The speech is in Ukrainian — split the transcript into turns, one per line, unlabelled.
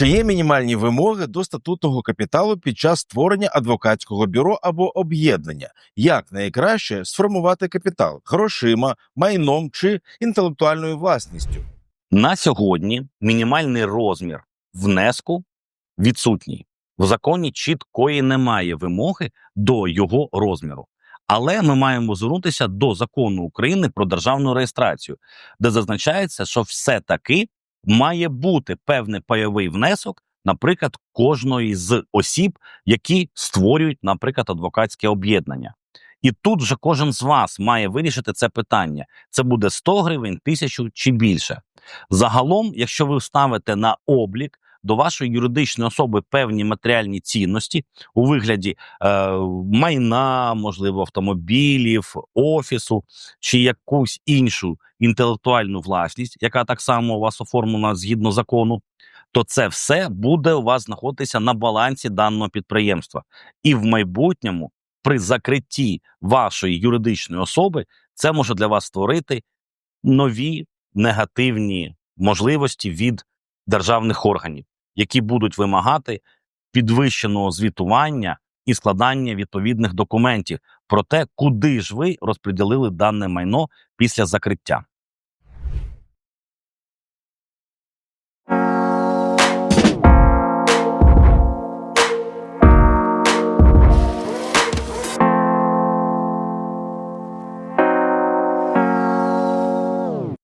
Чи є мінімальні вимоги до статутного капіталу під час створення адвокатського бюро або об'єднання? Як найкраще сформувати капітал грошима, майном чи інтелектуальною власністю?
На сьогодні мінімальний розмір внеску відсутній. В законі чіткої немає вимоги до його розміру. Але ми маємо звернутися до закону України про державну реєстрацію, де зазначається, що все-таки має бути певний пайовий внесок, наприклад, кожної з осіб, які створюють, наприклад, адвокатське об'єднання. І тут же кожен з вас має вирішити це питання. Це буде 100 гривень, тисячу чи більше. Загалом, якщо ви ставите на облік до вашої юридичної особи певні матеріальні цінності у вигляді е, майна, можливо, автомобілів, офісу чи якусь іншу інтелектуальну власність, яка так само у вас оформлена згідно закону, то це все буде у вас знаходитися на балансі даного підприємства. І в майбутньому, при закритті вашої юридичної особи, це може для вас створити нові негативні можливості від державних органів, які будуть вимагати підвищеного звітування і складання відповідних документів про те, куди ж ви розподілили дане майно після закриття.